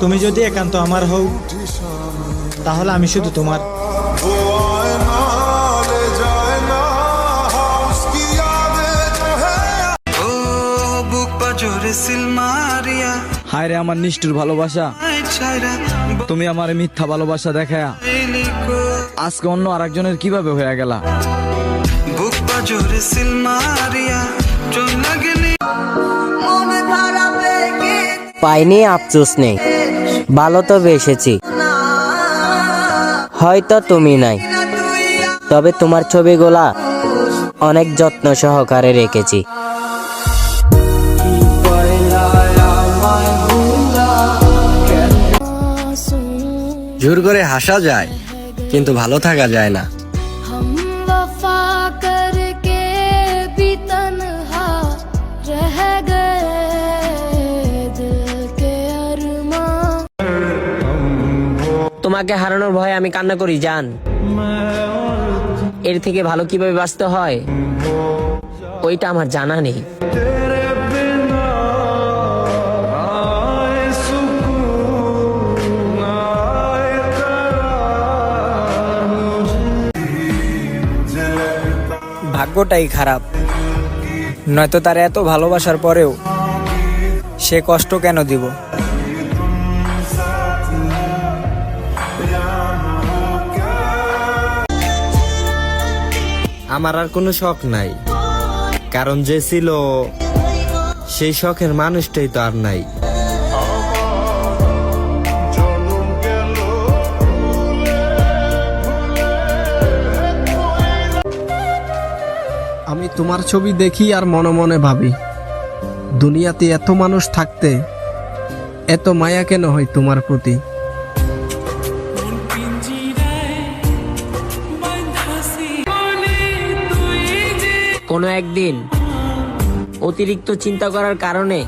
তুমি যদি একান্ত আমার হও, তাহলে আমি শুধু তোমার। হায় রে আমার নিষ্ঠুর ভালোবাসা। তুমি আমার মিথ্যা ভালোবাসা দেখা আজকে অন্য আরেকজনের কীভাবে হয়ে গেলা? বুক বাজরে সিল মারিয়া লাগে পাইনি আফসোস নেই। ভালো তো বেসেছি। হয়তো তুমি নাই। তবে তোমার ছবিগুলা অনেক যত্ন সহকারে রেখেছি। জোর করে হাসা যায় কিন্তু ভালো থাকা যায় না। তোমাকে হারানোর ভয়ে আমি কান্না করি, জান। এর থেকে ভালো কীভাবে বাঁচতে হয়, ওইটা আমার জানা নেই। ভাগ্যটাই খারাপ। নয়তো তার এত ভালোবাসার পরেও সে কষ্ট কেন দিব? আমার আর কোনো শখ নাই। কারণ যে ছিল, সেই শখের মানুষটাই তো আর নাই। আমি তোমার ছবি দেখি আর মনে মনে ভাবি, দুনিয়াতে এত মানুষ থাকতে, এত মায়া কেন হয় তোমার প্রতি? কোনো একদিন অতিরিক্ত চিন্তা করার কারণে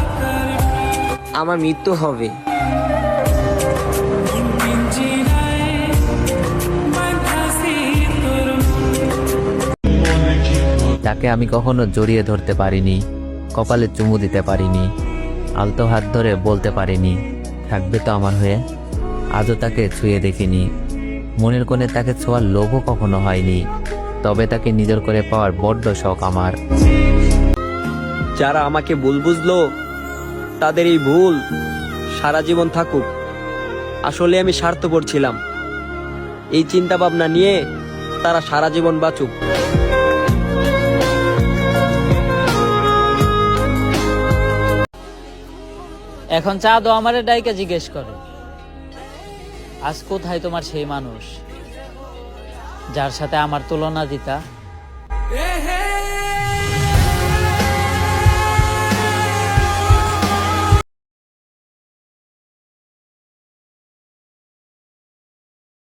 আমার মৃত্যু হবে। তাকে আমি কখনো জড়িয়ে ধরতে পারিনি, কপালে চুমু দিতে পারিনি, আলতো হাত ধরে বলতে পারিনি, থাকবে তো আমার হয়ে, আজও তাকে ছুঁয়ে দেখিনি। মনের কোণে তাকে ছোঁয়ার লোভও কখনো হয়নি। তবে তাকে নিজের করে পাওয়ার বড্ড শখ আমার। যারা আমাকে ভুল বুঝলো তাদের এই ভুল সারা জীবন থাকুক। আসলে আমি স্বার্থপর ছিলাম। এই চিন্তা ভাবনা নিয়ে তারা সারা জীবন বাঁচুক। এখন চা দো আমারে ডাইকে জিজ্ঞেস করে আজ কোথায় তোমার সেই মানুষ? যার সাথে আমার তুলনা দিতা।